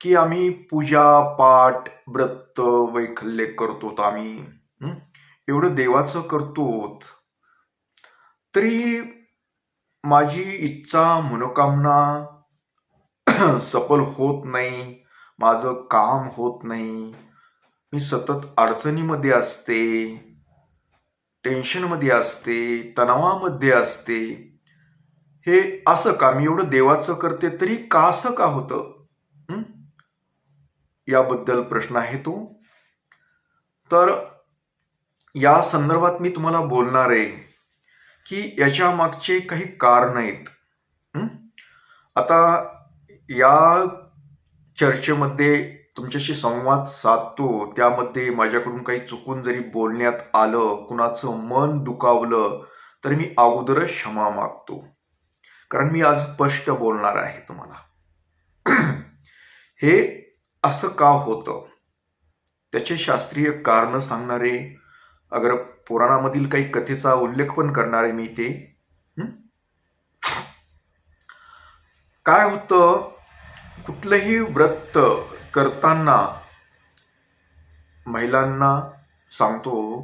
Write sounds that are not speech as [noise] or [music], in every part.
की आम्ही पूजा पाठ व्रत वैखल्य करतो आम्ही. एवढं देवाचं करतो तरी माझी इच्छा मनोकामना [clears throat] सफल होत नाही. माझं काम होत नाही. मी सतत अडचणीमध्ये असते. टेन्शनमध्ये असते. तणावामध्ये असते. हे असं का? मी एवढं देवाचं करते तरी का असं का होतं? याबद्दल प्रश्न आहे तो. तर या संदर्भात मी तुम्हाला बोलणार आहे की याच्या मागचे काही कारण आहेत. आता या चर्चेमध्ये तुमच्याशी संवाद साधतो त्यामध्ये माझ्याकडून काही चुकून जरी बोलण्यात आलं कुणाचं मन दुखावलं तर मी अगोदरच क्षमा मागतो. कारण मी आज स्पष्ट बोलणार आहे तुम्हाला. [clears throat] हे असं का होतं? त्याचे शास्त्रीय कारण सांगणारे अगर पुराणामधील काही कथेचा उल्लेख पण करणारे मी ते काय होतं? कुठलंही व्रत करताना महिलांना सांगतो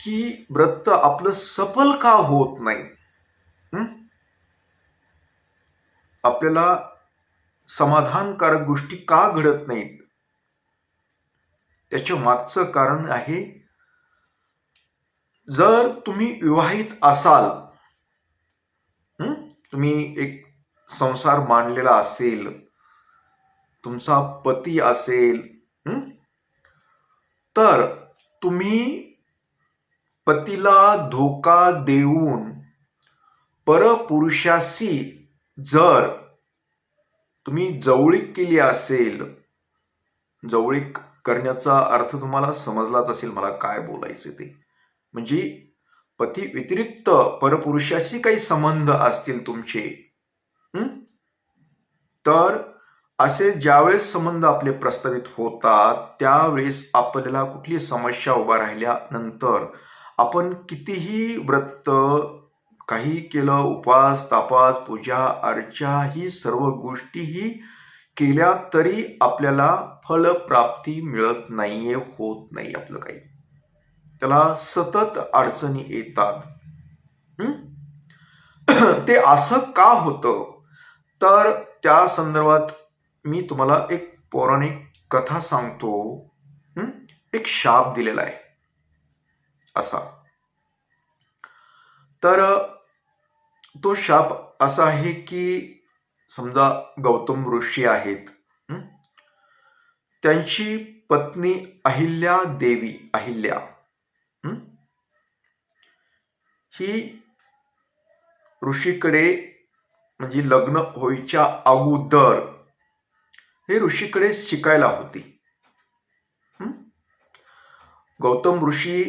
की व्रत आपलं सफल का होत नाही? आपल्याला समाधानकारक गोष्टी का घडत नाहीत? त्याच्या मागचं कारण आहे जर तुम्ही विवाहित असाल तुम्ही एक संसार मांडलेला असेल तुमचा पती असेल तर तुम्ही पतीला धोका देऊन परपुरुषाशी जर तुम्ही जवळीक केली असेल जवळीक करण्याचा अर्थ तुम्हाला समजलाच असेल मला काय बोलायचं ते. म्हणजे पती व्यतिरिक्त परपुरुषाशी काही संबंध असतील तुमचे तर असे ज्यावेळेस संबंध आपले प्रस्तावित होतात त्यावेळेस आपल्याला कुठली समस्या उभा राहिल्यानंतर आपण कितीही व्रत काही केलं उपवास तापास पूजा अर्चा ही सर्व गोष्टीही केल्या तरी आपल्याला फलप्राप्ती मिळत नाहीये होत नाही आपलं काही. त्याला सतत अडचणी येतात. [clears throat] ते असं का होतं? तर त्या संदर्भात मी तुम्हाला एक पौराणिक कथा सांगतो. एक शाप दिलेला आहे. असा. तर तो शाप असा आहे की समजा गौतम ऋषी आहेत त्यांची पत्नी अहिल्या देवी अहिल्या ही? ऋषीकडे म्हणजे लग्न होईच्या अगोदर हे ऋषीकडे शिकायला होती. गौतम ऋषी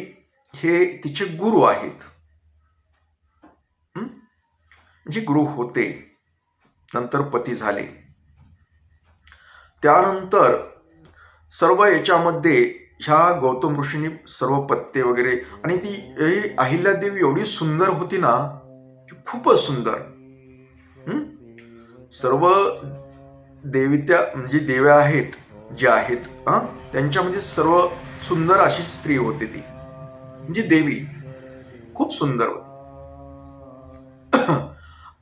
हे तिचे गुरु आहेत. जे गुरु होते नंतर पती झाले. त्यानंतर सर्व याच्यामध्ये ह्या गौतम ऋषींनी सर्व पत्ते वगैरे आणि ती अहिल्यादेवी एवढी सुंदर होती ना की खूपच सुंदर. हं? सर्व देवित्या म्हणजे देव्या आहेत ज्या आहेत त्यांच्यामध्ये सर्व सुंदर अशी स्त्री होती ती. म्हणजे देवी खूप सुंदर होती.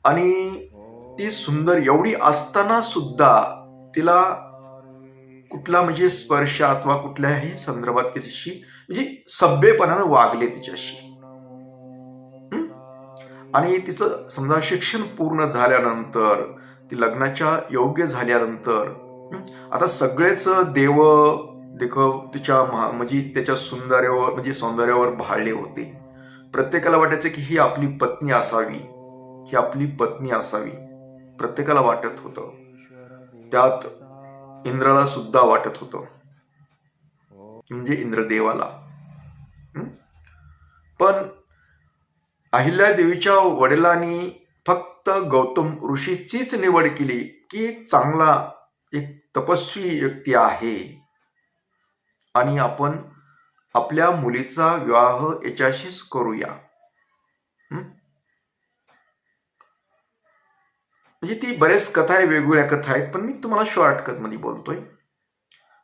आणि ती सुंदर एवढी असताना सुद्धा तिला कुठला म्हणजे स्पर्श अथवा कुठल्याही संदर्भात तिच्याशी म्हणजे सभ्यपणानं वागले तिच्याशी. आणि तिचं समजा शिक्षण पूर्ण झाल्यानंतर ती लग्नाच्या योग्य झाल्यानंतर आता सगळेच देव देखव तिच्या महा- म्हणजे त्याच्या सौंदर्यावर म्हणजे सौंदर्यावर भाळले होते. प्रत्येकाला वाटायचं की ही आपली पत्नी असावी. ही आपली पत्नी असावी. प्रत्येकाला वाटत होतं. त्यात इंद्राला सुद्धा वाटत होतं. म्हणजे इंद्रदेवाला. पण अहिल्या देवीच्या वडिलांनी फक्त गौतम ऋषीचीच निवड केली की चांगला एक तपस्वी व्यक्ती आहे. आणि आपण आपल्या मुलीचा विवाह याच्याशीच करूया हं? म्हणजे ती बऱ्याच कथा आहे वेगवेगळ्या कथा आहेत पण मी तुम्हाला शॉर्टकटमध्ये बोलतोय.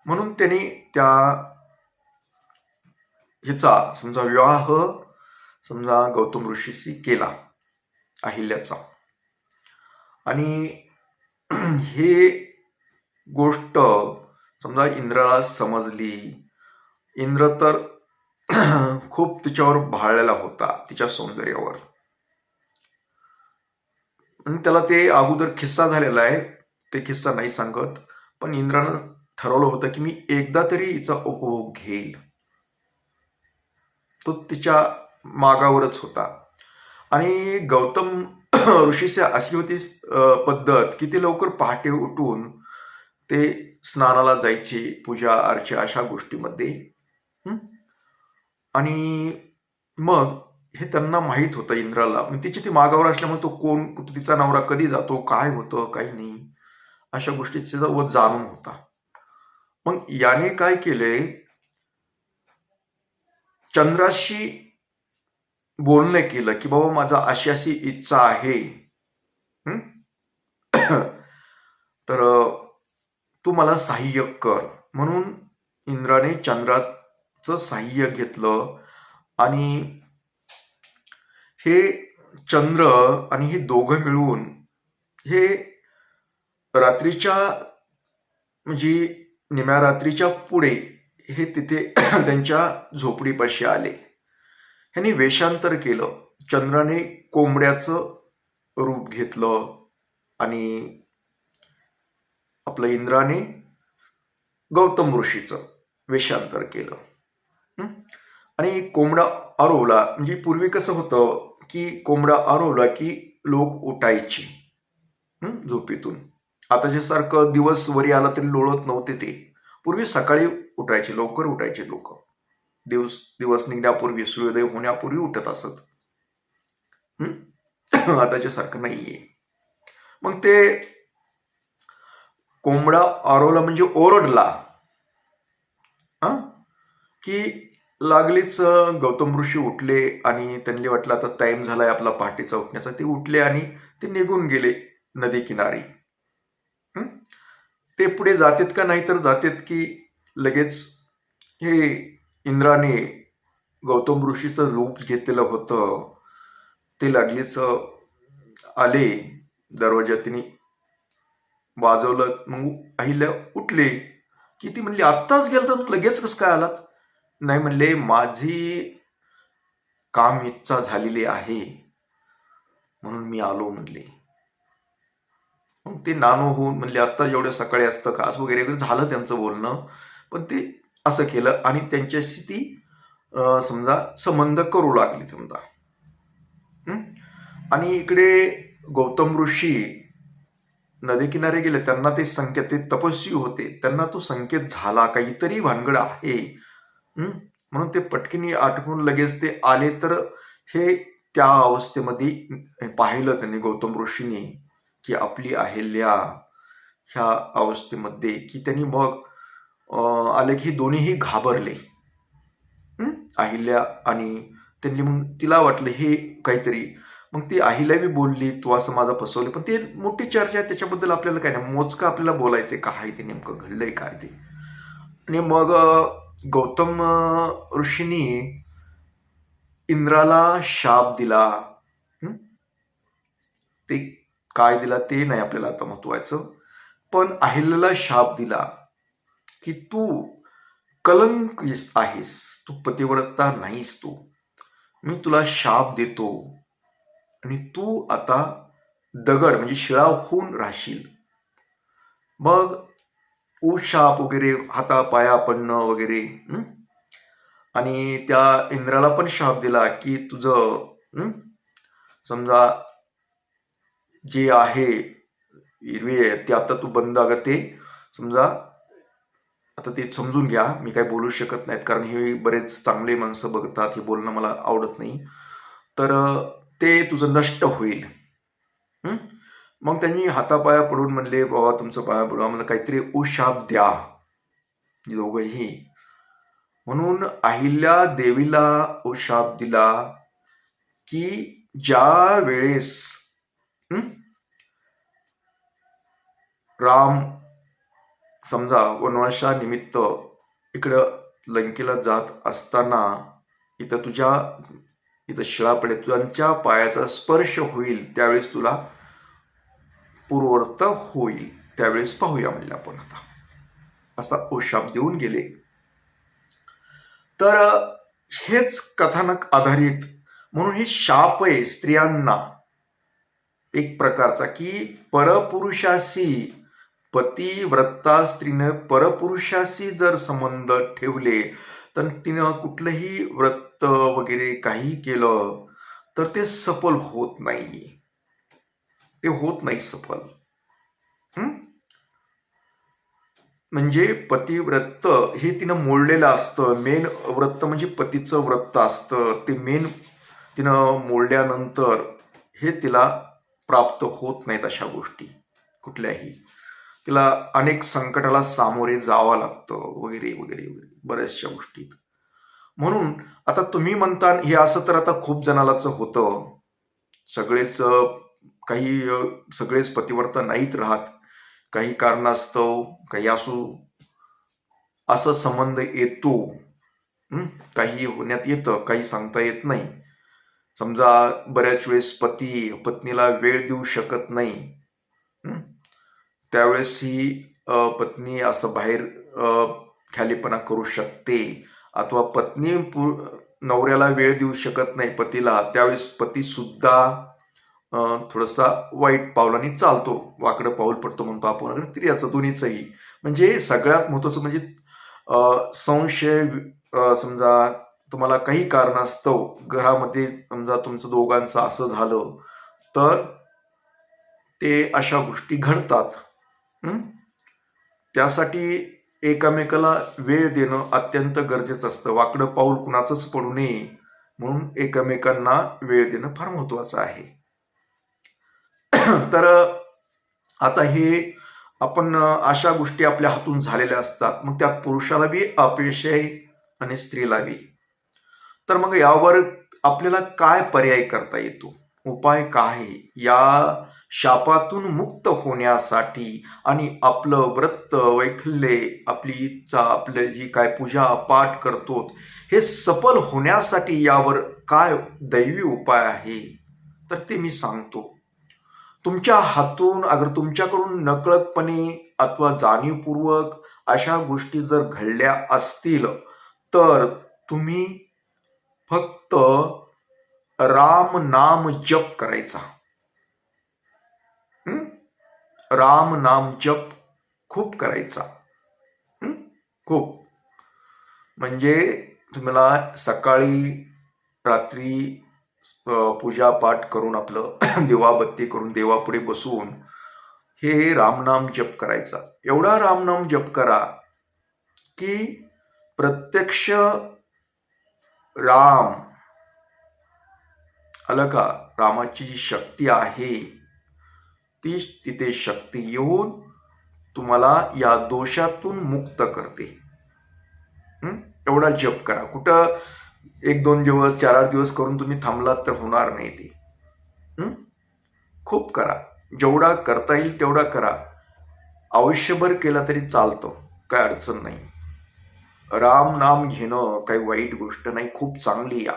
म्हणून त्यांनी त्या हिचा समजा विवाह समजा गौतम ऋषीशी केला अहिल्याचा. आणि [clears throat] हे गोष्ट समजा इंद्राला समजली. इंद्र तर [clears throat] खूप तिच्यावर भाळलेला होता तिच्या सौंदर्यावर. त्याला ते अगोदर किस्सा झालेला आहे. ते किस्सा नाही सांगत. पण इंद्रानं ठरवलं होतं की मी एकदा तरी हिचा उपभोग घेईल. तो तिच्या मागावरच होता. आणि गौतम [clears throat] ऋषीच्या अशी होती पद्धत की ते लवकर पहाटे उठून ते स्नानाला जायचे पूजा अर्चा अशा गोष्टीमध्ये. आणि मग हे त्यांना माहीत होतं इंद्राला. मग तिची ती मागावर असल्यामुळे तो कोण तिचा नवरा कधी जातो काय होतं काही नाही. अशा गोष्टी व जाणून होता. मग याने काय केले? चंद्राशी बोलणं केलं की बाबा माझा अशी अशी इच्छा आहे. [coughs] तर तू मला सहाय्य कर. म्हणून इंद्राने चंद्राचं सहाय्य घेतलं आणि हे चंद्र आणि हे दोघं मिळून हे रात्रीच्या म्हणजे निम्या रात्रीच्या पुढे हे तिथे [clears throat] त्यांच्या झोपडीपाशी आले. ह्यांनी वेषांतर केलं. चंद्राने कोंबड्याचं रूप घेतलं आणि आपलं इंद्राने गौतम ऋषीचं वेषांतर केलं. आणि कोंबडा आरवला म्हणजे पूर्वी कसं होतं की कोंबडा आरवला की लोक उठायचे झोपेतून. झोपेतून आताच्या सारखं दिवस वरी आला तरी लोळत नव्हते ते. पूर्वी सकाळी उठायचे लवकर उठायचे लोक. दिवस दिवस निघण्यापूर्वी सूर्योदय होण्यापूर्वी उठत असत. [coughs] आताच्या सारखं नाहीये. मग ते कोंबडा आरवला म्हणजे ओरडला. हा? की लागलीच गौतम ऋषी उठले आणि त्यांनी वाटलं आता टाइम झालाय आपला पहाटेचा उठण्याचा. ते उठले आणि ते निघून गेले नदी किनारी. ते पुढे जातेत का नाही तर जातेत की लगेच हे इंद्राने गौतम ऋषीचं रूप घेतलेलं होतं. ते लागलीच आले आले दरवाजातीने वाजवलं मग अहिल्या उठले की ती म्हणली आत्ताच गेलं तर लगेच कसं काय आलात? नाही म्हणले माझी काम इच्छा झालेली आहे म्हणून मी आलो म्हणले. मग ते नानो होऊन म्हणले आत्ता एवढ्या सकाळी असतं का? असं वगैरे वगैरे झालं त्यांचं बोलणं. पण ते असं केलं आणि त्यांच्याशी ती समजा संबंध करू लागली समजा. आणि इकडे गौतम ऋषी नदी किनारे गेले त्यांना ते संकेत ते तपस्वी होते. त्यांना तो संकेत झाला काहीतरी भानगड आहे. म्हणून ते पटकिनी आटकून लगेच ते आले तर हे त्या अवस्थेमध्ये पाहिलं त्यांनी गौतम ऋषीने की आपली अहिल्या ह्या अवस्थेमध्ये की त्यांनी मग आले की दोन्हीही घाबरले. अहिल्या आणि त्यांनी मग तिला वाटलं हे काहीतरी. मग ती अहिल्या बी बोलली तू असं माझा फसवलं. पण ते मोठी चर्चा आहे त्याच्याबद्दल आपल्याला काय नाही. मोजकं आपल्याला बोलायचंय काय ते नेमकं घडलंय काय ते. आणि मग गौतम ऋषींनी इंद्राला शाप दिला. ते काय दिला ते नाही आपल्याला आता महत्वाचं. पण अहिल्याला शाप दिला की तू कलंक आहेस. तू पतिव्रता नाहीस तू. मी तुला शाप देतो. आणि तू आता दगड म्हणजे शिळा होऊन राहशील. मग शाप वगैरे हाता पाया पडणं वगैरे आणि त्या इंद्राला पण शाप दिला की तुझं समजा जे आहे हिरवी आहे ते आता तू बंद अगर ते. समजा आता ते समजून घ्या. मी काही बोलू शकत नाहीत कारण हे बरेच चांगले माणसं बघतात. हे बोलणं मला आवडत नाही. तर ते तुझं नष्ट होईल. मग त्यांनी हातापाया पडून म्हणले बाबा तुमचं पाया पडू आम्हाला काहीतरी उशाप द्या. दोघंही म्हणून अहिल्या देवीला उशाप दिला की ज्या वेळेस राम समजा वनवासानिमित्त इकडं लंकेला जात असताना इथं तुझ्या इथं शिळा पडेल तुझ्यांच्या पायाचा स्पर्श होईल त्यावेळेस तुला पूर्वर्त होईल. त्यावेळेस पाहूया म्हणजे आपण आता. असा ओशाप देऊन गेले. तर हेच कथानक आधारित म्हणून हे शाप आहे स्त्रियांना एक प्रकारचा की परपुरुषाशी पतिव्रता स्त्रीनं परपुरुषाशी जर संबंध ठेवले तर तिनं कुठलंही व्रत वगैरे काही केलं तर ते सफल होत नाही ते होत नाही सफल. म्हणजे पतिव्रत हे तिनं मोडलेलं असतं. मेन व्रत म्हणजे पतीचं व्रत असतं. ते मेन तिनं मोडल्यानंतर हे तिला प्राप्त होत नाहीत अशा गोष्टी कुठल्याही. तिला अनेक संकटाला सामोरे जावं लागतं वगैरे वगैरे वगैरे बऱ्याचशा गोष्टीत म्हणून आता तुम्ही म्हणता हे असं तर आता खूप जणालाच होतं. सगळेच काही सगळेच पतिव्रत नाहीत राहत. काही कारणास्तव काही असू असं संबंध येतो. काही होण्यात येतं काही सांगता येत नाही. समजा बऱ्याच वेळेस पती पत्नीला वेळ देऊ शकत नाही. त्यावेळेस ही पत्नी असं बाहेर खालीपणा ख्यालीपणा करू शकते. अथवा पत्नी पु- नवऱ्याला वेळ देऊ शकत नाही पतीला. त्यावेळेस पती सुद्धा थोडासा वाईट पावलाने चालतो. वाकडं पाऊल पडतो म्हणतो आपण. तरी स्त्रियाचं दोन्हीचंही. म्हणजे सगळ्यात महत्वाचं म्हणजे संशय समजा तुम्हाला काही कारणास्तव घरामध्ये समजा तुमचं दोघांचं असं झालं तर ते अशा गोष्टी घडतात. त्यासाठी एकामेकाला वेळ देणं अत्यंत गरजेचं असतं. वाकडं पाऊल कुणाचंच पडू नये म्हणून एकमेकांना वेळ देणं फार महत्वाचं आहे. [coughs] तर आता हे आपण अशा गोष्टी आपल्या हातून झालेल्या असतात. मग त्यात पुरुषाला बी अपयश आहे आणि स्त्रीला बी. तर मग यावर आपल्याला काय पर्याय करता येतो? उपाय काय? आहे? या शापातून मुक्त होण्यासाठी आणि आपलं व्रत वैखल्ये आपली इच्छा आपलं जी काय पूजा पाठ करतो हे सफल होण्यासाठी यावर काय दैवी उपाय आहे? तर ते मी सांगतो. तुमच्या हातून अगर तुमच्याकडून नकळतपणे अथवा जाणीवपूर्वक अशा गोष्टी जर घडल्या असतील तर तुम्ही फक्त राम नाम जप करायचा. राम नाम जप खूप करायचा. खूप. म्हणजे तुम्हाला सकाळी रात्री पूजा पाठ करून आपलं [clears throat] दिवाबत्ती करून देवापुढे बसून हे रामनाम जप करायचा. एवढा रामनाम जप करा की प्रत्यक्ष राम आलं का रामाची जी शक्ती आहे ती तिथे शक्ती येऊन तुम्हाला या दोषातून मुक्त करते. एवढा जप करा. कुठं एक दोन दिवस चार आठ दिवस करून तुम्ही थांबलात तर होणार नाही ते. खूप करा. जेवढा करता येईल तेवढा करा. आयुष्यभर केला तरी चालतं. काय अडचण नाही. राम नाम घेणं काही वाईट गोष्ट नाही. खूप चांगली या.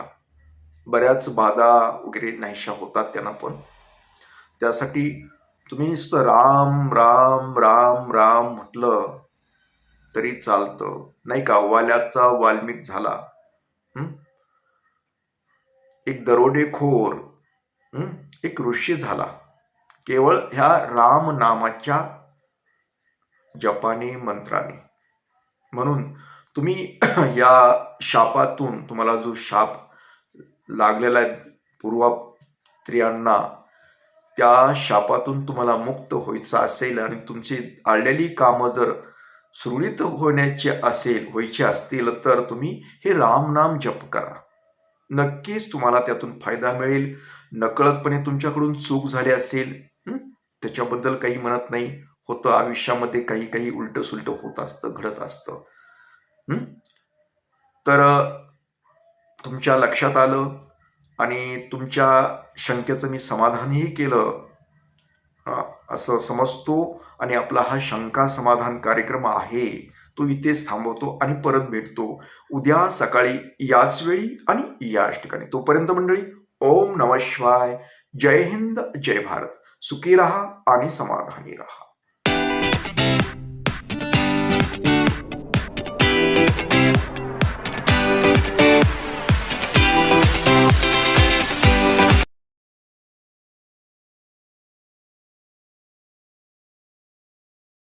बऱ्याच बाधा वगैरे नाहीशा होतात त्यांना पण. त्यासाठी तुम्ही नुसतं राम राम राम राम म्हटलं तरी चालतं. नाही का? वाल्याचा वाल्मिक झाला. एक दरोडेखोर एक ऋषी झाला. केवळ ह्या राम नामाच्या जपानी मंत्राने. म्हणून तुम्ही [clears throat] या शापातून तुम्हाला जो शाप लागलेला आहे पूर्वा स्त्रियांना त्या शापातून तुम्हाला मुक्त व्हायचं असेल आणि तुमची आळलेली कामं जर सुरळीत होण्याचे असेल व्हायचे असतील तर तुम्ही हे रामनाम जप करा. नक्कीच तुम्हाला त्यातून फायदा मिळेल. नकळतपणे तुमच्याकडून चूक झाली असेल त्याच्याबद्दल काही म्हणत नाही. होतं आयुष्यामध्ये काही काही उलट सुलट होत असतं घडत असतं. तर तुमच्या लक्षात आलं आणि तुमच्या शंकेचं मी समाधानही केलं. असं समजतो. आणि आपला हा शंका समाधान कार्यक्रम आहे तो इथेच थांबवतो आणि परत भेटतो. उद्या सकाळी याच वेळी आणि याच ठिकाणी. तोपर्यंत मंडळी ओम नम शिवाय. जय हिंद जय भारत. सुखी रहा आणि समाधानी रहा.